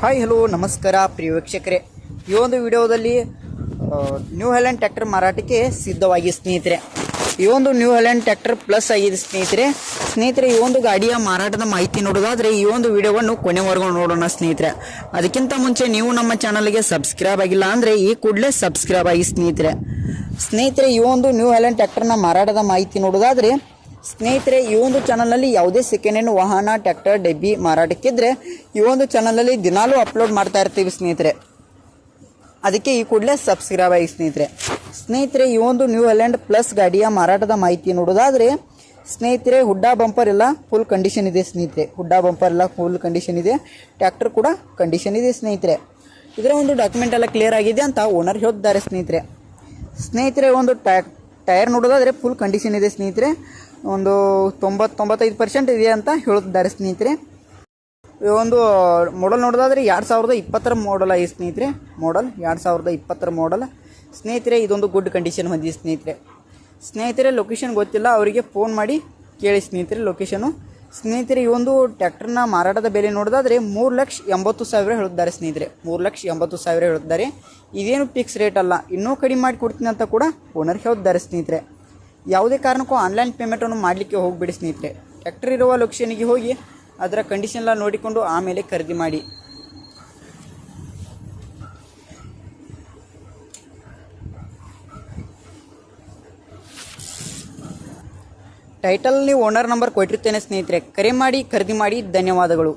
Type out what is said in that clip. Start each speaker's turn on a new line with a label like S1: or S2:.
S1: Hi hello ನಮಸ್ಕಾರ, ಪ್ರಿಯ ವೀಕ್ಷಕರೇ. ಈ ಒಂದು ವಿಡಿಯೋದಲ್ಲಿ ನ್ಯೂ ಹೆಲೆಂಡ್ ಟ್ರ್ಯಾಕ್ಟರ್ ಮಾರಾಟಕ್ಕೆ ಸಿದ್ಧವಾಗಿ ಸ್ನೇಹಿತರೆ. ಈ ಒಂದು ನ್ಯೂ ಹೆಲೆಂಡ್ ಟ್ರ್ಯಾಕ್ಟರ್ ಪ್ಲಸ್ ಆಗಿದೆ ಸ್ನೇಹಿತರೆ. ಸ್ನೇಹಿತರೆ, ಈ ಒಂದು ಗಾಡಿಯ ಮಾರಾಟದ ಮಾಹಿತಿ ನೋಡೋದಾದರೆ ಈ ಒಂದು ವಿಡಿಯೋವನ್ನು ಕೊನೆವರೆಗೂ ನೋಡೋಣ ಸ್ನೇಹಿತರೆ. ಅದಕ್ಕಿಂತ ಮುಂಚೆ ನೀವು ನಮ್ಮ ಚಾನಲ್ಗೆ ಸಬ್ಸ್ಕ್ರೈಬ್ ಆಗಿಲ್ಲ ಅಂದರೆ, ಈ ಕೂಡಲೇ ಸಬ್ಸ್ಕ್ರೈಬ್ ಆಗಿ ಸ್ನೇಹಿತರೆ. ಸ್ನೇಹಿತರೆ, ಈ ಒಂದು ನ್ಯೂ ಹೆಲೆಂಡ್ ಟ್ರ್ಯಾಕ್ಟರ್ನ ಮಾರಾಟದ ಮಾಹಿತಿ ನೋಡೋದಾದ್ರೆ ಸ್ನೇಹಿತರೆ, ಈ ಒಂದು ಚಾನಲ್ನಲ್ಲಿ ಯಾವುದೇ ಸೆಕೆಂಡ್ ಹ್ಯಾಂಡ್ ವಾಹನ ಟ್ಯಾಕ್ಟರ್ ಡೆಬ್ಬಿ ಮಾರಾಟಕ್ಕಿದ್ರೆ ಈ ಒಂದು ಚಾನಲ್ನಲ್ಲಿ ದಿನಾಲೂ ಅಪ್ಲೋಡ್ ಮಾಡ್ತಾ ಇರ್ತೀವಿ ಸ್ನೇಹಿತರೆ. ಅದಕ್ಕೆ ಈ ಕೂಡಲೇ ಸಬ್ಸ್ಕ್ರೈಬ್ ಆಗಿ ಸ್ನೇಹಿತರೆ. ಸ್ನೇಹಿತರೆ, ಈ ಒಂದು ನ್ಯೂ ಹೆಲೆಂಡ್ ಪ್ಲಸ್ ಗಾಡಿಯ ಮಾರಾಟದ ಮಾಹಿತಿ ನೋಡೋದಾದ್ರೆ, ಸ್ನೇಹಿತರೆ, ಹುಡ್ಡಾ ಬಂಪರ್ ಎಲ್ಲ ಫುಲ್ ಕಂಡೀಷನ್ ಇದೆ ಸ್ನೇಹಿತರೆ. ಹುಡ್ಡಾ ಬಂಪರ್ ಎಲ್ಲ ಫುಲ್ ಕಂಡೀಷನ್ ಇದೆ. ಟ್ರ್ಯಾಕ್ಟರ್ ಕೂಡ ಕಂಡೀಷನ್ ಇದೆ ಸ್ನೇಹಿತರೆ. ಇದರ ಒಂದು ಡಾಕ್ಯುಮೆಂಟ್ ಎಲ್ಲ ಕ್ಲಿಯರ್ ಆಗಿದೆ ಅಂತ ಓನರ್ ಹೇಳಿದ್ದಾರೆ ಸ್ನೇಹಿತರೆ. ಸ್ನೇಹಿತರೆ, ಒಂದು ಟ್ಯಾ- ಟೈರ್ ನೋಡೋದಾದರೆ ಫುಲ್ ಕಂಡೀಷನ್ ಇದೆ ಸ್ನೇಹಿತರೆ. ಒಂದು ತೊಂಬತ್ತು ತೊಂಬತ್ತೈದು ಪರ್ಸೆಂಟ್ ಇದೆ ಅಂತ ಹೇಳುತ್ತಿದ್ದಾರೆ ಸ್ನೇಹಿತರೆ. ಈ ಒಂದು ಮಾಡಲ್ ನೋಡೋದಾದರೆ ಎರಡು ಸಾವಿರದ ಇಪ್ಪತ್ತರ ಮಾಡಲ್ ಆಗಿದೆ ಸ್ನೇಹಿತರೆ. ಮಾಡಲ್ ಎರಡು ಸಾವಿರದ ಇಪ್ಪತ್ತರ ಮಾಡಲ್ ಸ್ನೇಹಿತರೆ, ಇದೊಂದು ಗುಡ್ ಕಂಡೀಷನ್ ಹೊಂದಿದೆ ಸ್ನೇಹಿತರೆ. ಸ್ನೇಹಿತರೆ ಲೊಕೇಶನ್ ಗೊತ್ತಿಲ್ಲ, ಅವರಿಗೆ ಫೋನ್ ಮಾಡಿ ಕೇಳಿ ಸ್ನೇಹಿತರೆ ಲೊಕೇಶನು ಸ್ನೇಹಿತರೆ, ಈ ಒಂದು ಟ್ಯಾಕ್ಟರ್ನ ಮಾರಾಟದ ಬೆಲೆ ನೋಡೋದಾದರೆ ಮೂರು ಲಕ್ಷ ಎಂಬತ್ತು ಸಾವಿರ ಹೇಳುತ್ತಾರೆ ಸ್ನೇಹಿತರೆ. ಮೂರು ಲಕ್ಷ ಎಂಬತ್ತು ಸಾವಿರ ಹೇಳುತ್ತಾರೆ. ಇದೇನು ಫಿಕ್ಸ್ ರೇಟ್ ಅಲ್ಲ, ಇನ್ನೂ ಕಡಿಮೆ ಮಾಡಿ ಕೊಡ್ತೀನಿ ಅಂತ ಕೂಡ ಓನರ್ ಹೇಳಿದ್ದಾರೆ ಸ್ನೇಹಿತರೆ. ಯಾವುದೇ ಕಾರಣಕ್ಕೂ ಆನ್ಲೈನ್ ಪೇಮೆಂಟನ್ನು ಮಾಡಲಿಕ್ಕೆ ಹೋಗಬೇಡಿ ಸ್ನೇಹಿತರೆ. ಟ್ಯಾಕ್ಟರ್ ಇರುವ ಲೊಕೇಶನ್ಗೆ ಹೋಗಿ ಅದರ ಕಂಡೀಷನ್ ಎಲ್ಲ ನೋಡಿಕೊಂಡು ಆಮೇಲೆ ಖರೀದಿ ಮಾಡಿ. ಟೈಟಲ್ ನೀವು ಓನರ್ ನಂಬರ್ ಕೊಟ್ಟಿರ್ತೇನೆ ಸ್ನೇಹಿತರೆ. ಕರೆ ಮಾಡಿ ಖರೀದಿ ಮಾಡಿ ಧನ್ಯವಾದಗಳು.